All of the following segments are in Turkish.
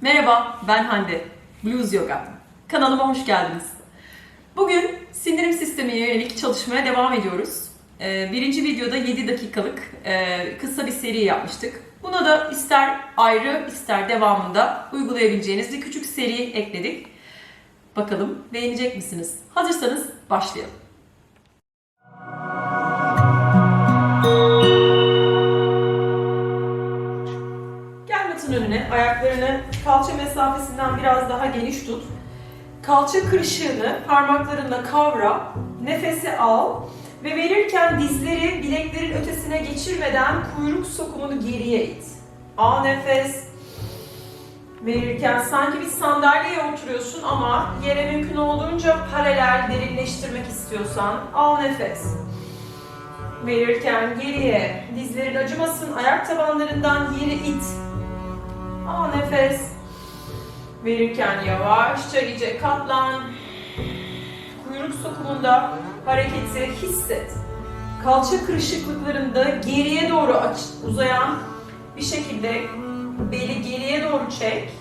Merhaba, ben Hande. Blues Yoga. Kanalıma hoş geldiniz. Bugün sindirim sistemine yönelik çalışmaya devam ediyoruz. Ee, Birinci videoda 7 dakikalık e, kısa bir seri yapmıştık. Buna da ister ayrı ister devamında uygulayabileceğiniz bir küçük seri ekledik. Bakalım beğenecek misiniz? Hazırsanız başlayalım. Gel matın önüne, ayaklarını kalça mesafesinden biraz daha geniş tut. Kalça kırışığını parmaklarınla kavra, nefesi al ve verirken dizleri bileklerin ötesine geçirmeden kuyruk sokumunu geriye it. Al nefes. Verirken sanki bir sandalyeye oturuyorsun ama yere mümkün olduğunca paralel derinleştirmek istiyorsan al nefes. Verirken geriye, dizlerin acımasın, ayak tabanlarından yeri it. Al nefes. Verirken yavaşça iyice katlan. Kuyruk sokumunda hareketi hisset. Kalça kırışıklıklarında geriye doğru aç, uzayan bir şekilde beli geriye doğru çek.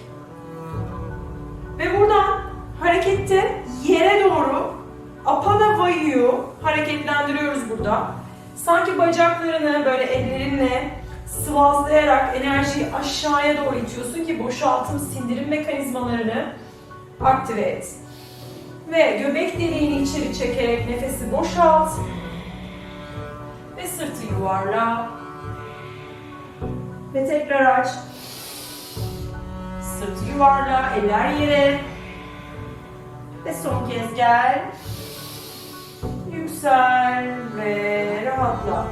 Ve buradan harekette yere doğru apana vayu hareketlendiriyoruz burada. Sanki bacaklarını böyle ellerinle sıvazlayarak enerjiyi aşağıya doğru itiyorsun ki boşaltım sindirim mekanizmalarını aktive et. Ve göbek deliğini içeri çekerek nefesi boşalt. Ve sırtı yuvarla. Ve tekrar aç. Sırtı yuvarla, eller yere. Ve son kez gel. Yüksel ve rahatla.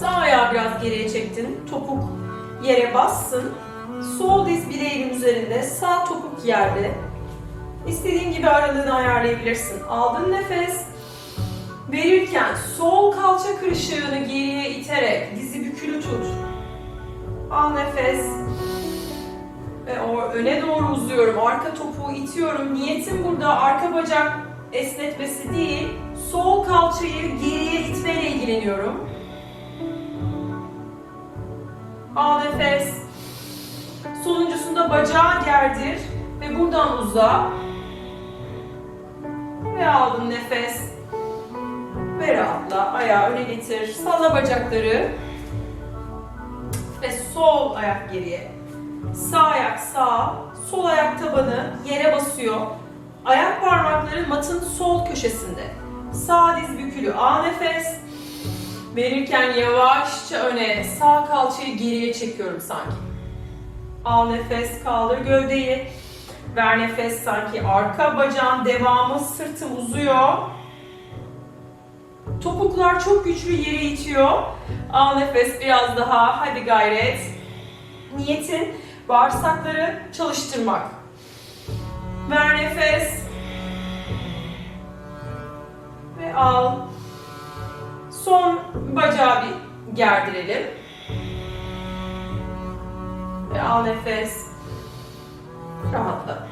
Sağ ayağı biraz geriye çektin. Topuk yere bassın. Sol diz bileğinin üzerinde, sağ topuk yerde. İstediğin gibi aralığını ayarlayabilirsin. Aldın nefes. Verirken sol kalça kırışığını geriye iterek dizi bükülü tut. Al nefes. Ve o öne doğru uzuyorum. Arka topuğu itiyorum. Niyetim burada arka bacak esnetmesi değil. Sol kalçayı geriye itmeyle ilgileniyorum. Al nefes. Sonuncusunda bacağı gerdir ve buradan uza. Ve aldın nefes. Ve rahatla. Ayağı öne getir. Salla bacakları. Ve sol ayak geriye. Sağ ayak sağ. Sol ayak tabanı yere basıyor. Ayak parmakları matın sol köşesinde. Sağ diz bükülü. Al nefes. Verirken yavaşça öne, sağ kalçayı geriye çekiyorum sanki. Al nefes, kaldır gövdeyi. Ver nefes sanki arka bacağın devamı, sırtım uzuyor. Topuklar çok güçlü yere itiyor. Al nefes biraz daha, hadi gayret. Niyetin bağırsakları çalıştırmak. Ver nefes. Ve al. Son bacağı bir gerdirelim. Ve al nefes. Rahatla.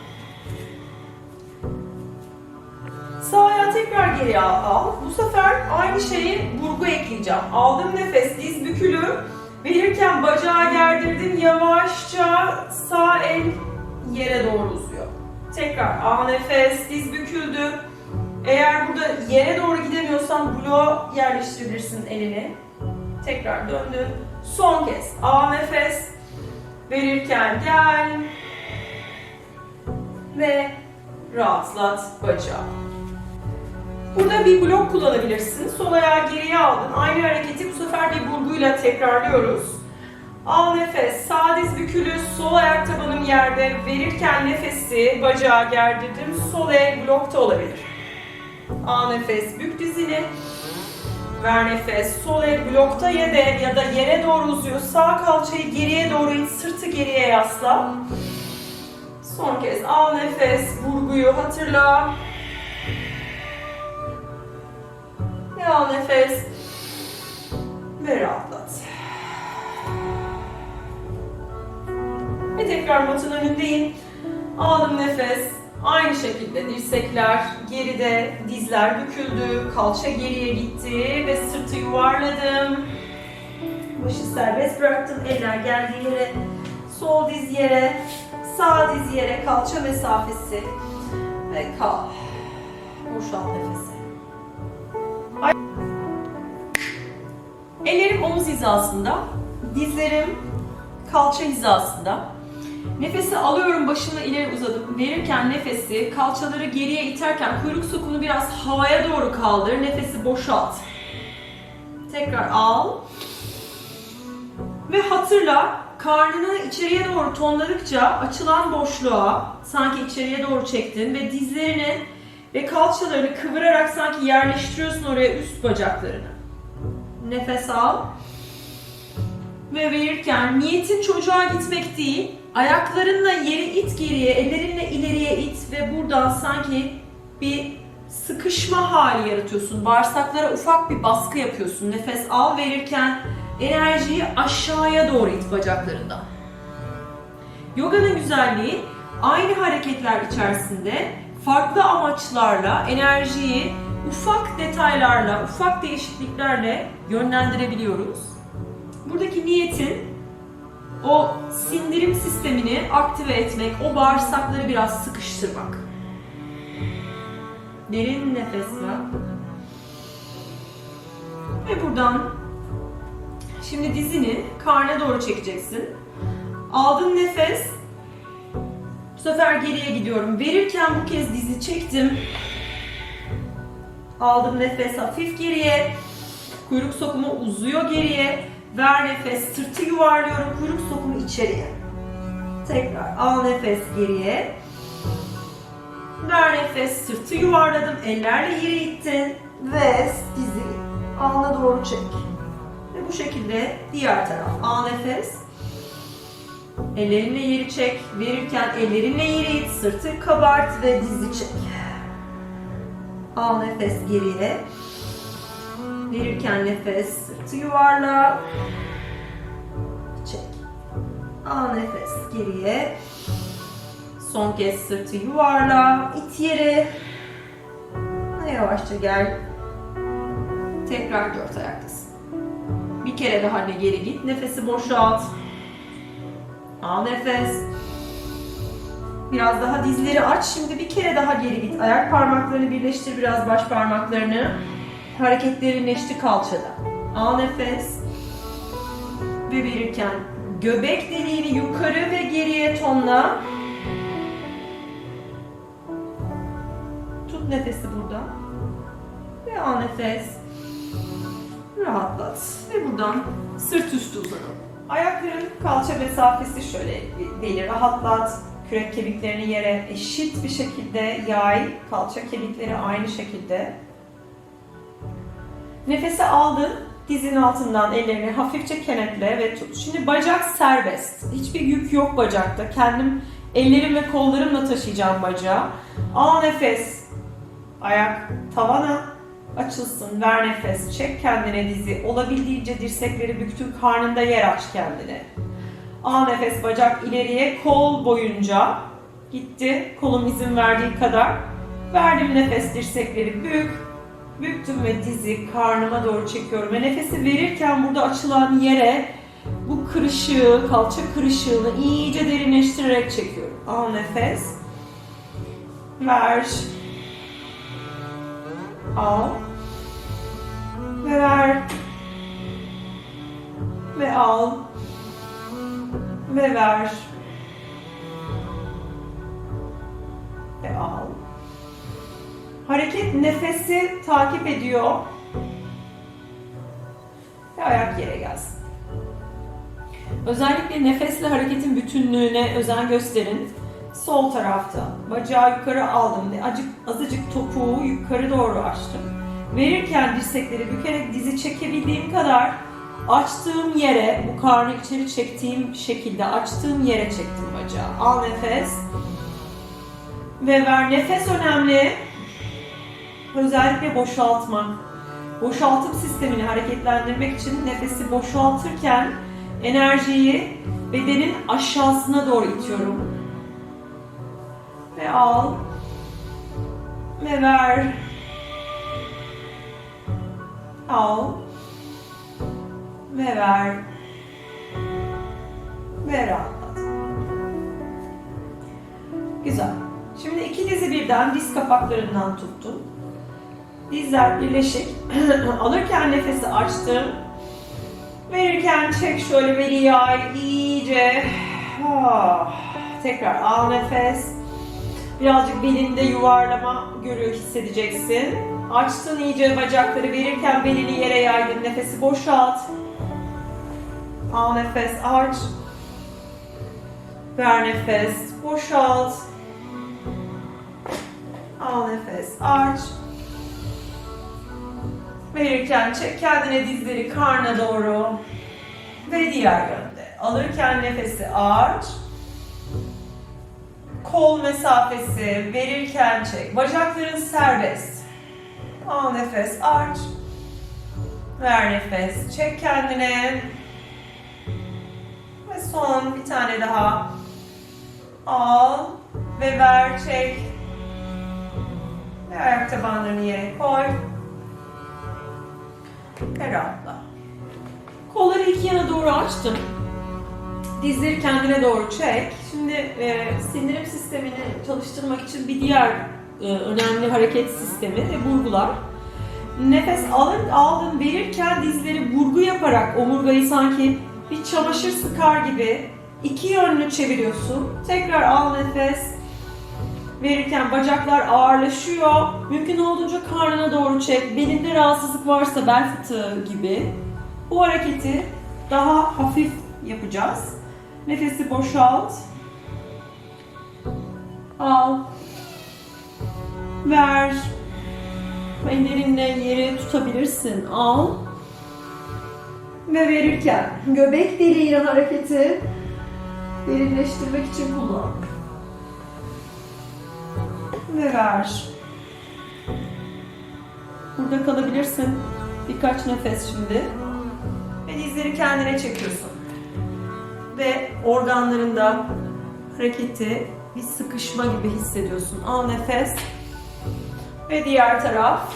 Sağ ayağı tekrar geriye al. al. Bu sefer aynı şeyi burgu ekleyeceğim. Aldım nefes, diz bükülü. Verirken bacağı gerdirdim. Yavaşça sağ el yere doğru uzuyor. Tekrar al nefes, diz büküldü. Eğer burada yere doğru gidemiyorsan bloğa yerleştirebilirsin elini. Tekrar döndün. Son kez. Al nefes. Verirken gel. Ve rahatlat bacağı. Burada bir blok kullanabilirsin. Sol ayağı geriye aldın. Aynı hareketi bu sefer bir burguyla tekrarlıyoruz. Al nefes. Sağ diz bükülü. Sol ayak tabanım yerde. Verirken nefesi bacağı gerdirdim. Sol el blokta olabilir. Al nefes, bük dizini. Ver nefes, sol el blokta ya da, ya da yere doğru uzuyor. Sağ kalçayı geriye doğru it, sırtı geriye yasla. Son kez al nefes, vurguyu hatırla. Ve al nefes. Ve rahatlat. Ve tekrar matın önündeyim. Aldım nefes. Aynı şekilde dirsekler geride, dizler büküldü, kalça geriye gitti ve sırtı yuvarladım. Başı serbest bıraktım, eller geldiği yere Sol diz yere, sağ diz yere, kalça mesafesi ve kal. Boşalt nefesi. Ellerim omuz hizasında, dizlerim kalça hizasında. Nefesi alıyorum, başımı ileri uzatıp verirken nefesi kalçaları geriye iterken kuyruk sokumunu biraz havaya doğru kaldır. Nefesi boşalt. Tekrar al. Ve hatırla karnını içeriye doğru tonladıkça açılan boşluğa sanki içeriye doğru çektin ve dizlerini ve kalçalarını kıvırarak sanki yerleştiriyorsun oraya üst bacaklarını. Nefes al. Ve verirken niyetin çocuğa gitmek değil, ayaklarınla yeri it geriye, ellerinle ileriye it ve buradan sanki bir sıkışma hali yaratıyorsun. Bağırsaklara ufak bir baskı yapıyorsun. Nefes al verirken enerjiyi aşağıya doğru it bacaklarından. Yoganın güzelliği aynı hareketler içerisinde farklı amaçlarla enerjiyi ufak detaylarla, ufak değişikliklerle yönlendirebiliyoruz. Buradaki niyetin o sindirim sistemini aktive etmek, o bağırsakları biraz sıkıştırmak. Derin nefes ver. Ve buradan şimdi dizini karna doğru çekeceksin. Aldın nefes. Bu sefer geriye gidiyorum. Verirken bu kez dizi çektim. Aldım nefes hafif geriye. Kuyruk sokumu uzuyor geriye. Ver nefes, sırtı yuvarlıyorum, kuyruk sokumu içeriye. Tekrar al nefes geriye. Ver nefes, sırtı yuvarladım, ellerle yere ittin. Ve dizi alnına doğru çek. Ve bu şekilde diğer taraf. Al nefes. Ellerinle yeri çek. Verirken ellerinle yere it, sırtı kabart ve dizi çek. Al nefes geriye. Verirken nefes, sırtı yuvarla. Çek. Al nefes geriye. Son kez sırtı yuvarla. İt yere. Yavaşça gel. Tekrar dört ayaktasın. Bir kere daha ne geri git. Nefesi boşalt. Al nefes. Biraz daha dizleri aç. Şimdi bir kere daha geri git. Ayak parmaklarını birleştir biraz baş parmaklarını. Hareketlerinleşti kalçada. Al nefes. Ve verirken göbek deliğini yukarı ve geriye tonla. Tut nefesi burada. Ve al nefes. Rahatlat. Ve buradan sırt üstü uzanalım. Ayakların kalça mesafesi şöyle belli. Rahatlat. Kürek kemiklerini yere eşit bir şekilde yay. Kalça kemikleri aynı şekilde. Nefesi aldın. Dizin altından ellerini hafifçe kenetle ve tut. Şimdi bacak serbest. Hiçbir yük yok bacakta. Kendim ellerim ve kollarımla taşıyacağım bacağı. Al nefes. Ayak tavana açılsın. Ver nefes. Çek kendine dizi. Olabildiğince dirsekleri büktün. Karnında yer aç kendine. Al nefes bacak ileriye kol boyunca. Gitti. Kolum izin verdiği kadar. Verdim nefes dirsekleri bük. Büktüm ve dizi karnıma doğru çekiyorum. Ve nefesi verirken burada açılan yere bu kırışığı, kalça kırışığını iyice derinleştirerek çekiyorum. Al nefes. Ver. Al. Ve ver. Ve al. Ve ver. Hareket nefesi takip ediyor. Ve ayak yere gelsin. Özellikle nefesle hareketin bütünlüğüne özen gösterin. Sol tarafta bacağı yukarı aldım. Acık, azıcık topuğu yukarı doğru açtım. Verirken dirsekleri bükerek dizi çekebildiğim kadar açtığım yere, bu karnı içeri çektiğim şekilde açtığım yere çektim bacağı. Al nefes. Ve ver. Nefes önemli. Özellikle boşaltmak. Boşaltım sistemini hareketlendirmek için nefesi boşaltırken enerjiyi bedenin aşağısına doğru itiyorum. Ve al. Ve ver. Al. Ve ver. Ve rahatlat. Güzel. Şimdi iki dizi birden diz kapaklarından tuttun. Dizler birleşik. Alırken nefesi açtın. Verirken çek şöyle beli yay iyice. Ah. Tekrar al nefes. Birazcık belinde yuvarlama görüyor hissedeceksin. Açtın iyice bacakları verirken belini yere yaydın. Nefesi boşalt. Al nefes aç. Ver nefes boşalt. Al nefes aç. Verirken çek kendine dizleri karna doğru. Ve diğer yönde. Alırken nefesi aç. Kol mesafesi verirken çek. Bacakların serbest. Al nefes aç. Ver nefes. Çek kendine. Ve son bir tane daha. Al ve ver çek. Ve ayak tabanlarını yere koy. Ve. Kolları iki yana doğru açtım. Dizleri kendine doğru çek. Şimdi e, sindirim sistemini çalıştırmak için bir diğer e, önemli hareket sistemi ve burgular. Nefes alın, aldın verirken dizleri burgu yaparak omurgayı sanki bir çamaşır sıkar gibi iki yönlü çeviriyorsun. Tekrar al nefes. Verirken bacaklar ağırlaşıyor. Mümkün olduğunca karnına doğru çek. Belinde rahatsızlık varsa bel fıtığı gibi. Bu hareketi daha hafif yapacağız. Nefesi boşalt. Al. Ver. Ellerinle yeri tutabilirsin. Al. Ve verirken göbek deliğinin hareketi derinleştirmek için kullan. Ve ver. Burada kalabilirsin. Birkaç nefes şimdi. Ve dizleri kendine çekiyorsun. Ve organlarında hareketi bir sıkışma gibi hissediyorsun. Al nefes. Ve diğer taraf.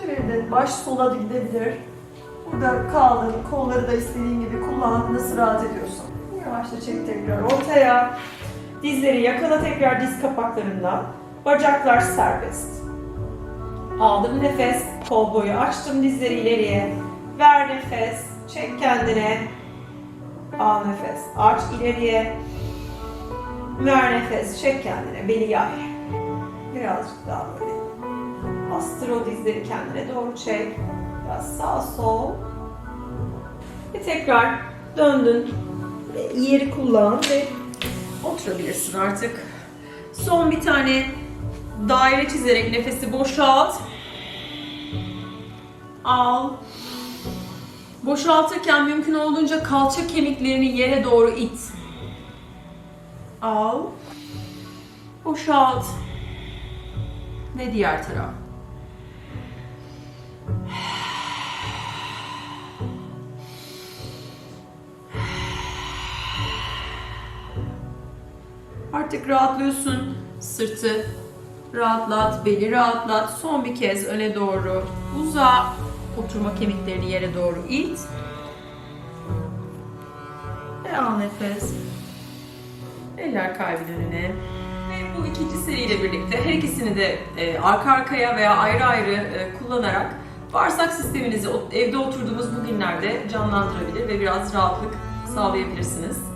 Çevirdin. Baş sola gidebilir. Burada kaldın. Kolları da istediğin gibi kullan. Nasıl rahat ediyorsun. Yavaşça çek tekrar ortaya. Dizleri yakala tekrar diz kapaklarından. Bacaklar serbest. Aldım nefes. Kol boyu açtım dizleri ileriye. Ver nefes. Çek kendine. Al nefes. Aç ileriye. Ver nefes. Çek kendine. Beli yay. Birazcık daha böyle. Bastır o dizleri kendine doğru çek. Biraz sağ sol. Ve tekrar döndün. Yeri kullan ve oturabilirsin artık. Son bir tane daire çizerek nefesi boşalt. Al. Boşaltırken mümkün olduğunca kalça kemiklerini yere doğru it. Al. Boşalt. Ve diğer taraf. Artık rahatlıyorsun. Sırtı rahatlat, beli rahatlat. Son bir kez öne doğru uza. Oturma kemiklerini yere doğru it. Ve al nefes. Eller kalbin önüne. Ve bu ikinci seriyle birlikte her ikisini de e, arka arkaya veya ayrı ayrı e, kullanarak bağırsak sisteminizi evde oturduğumuz bu günlerde canlandırabilir ve biraz rahatlık sağlayabilirsiniz.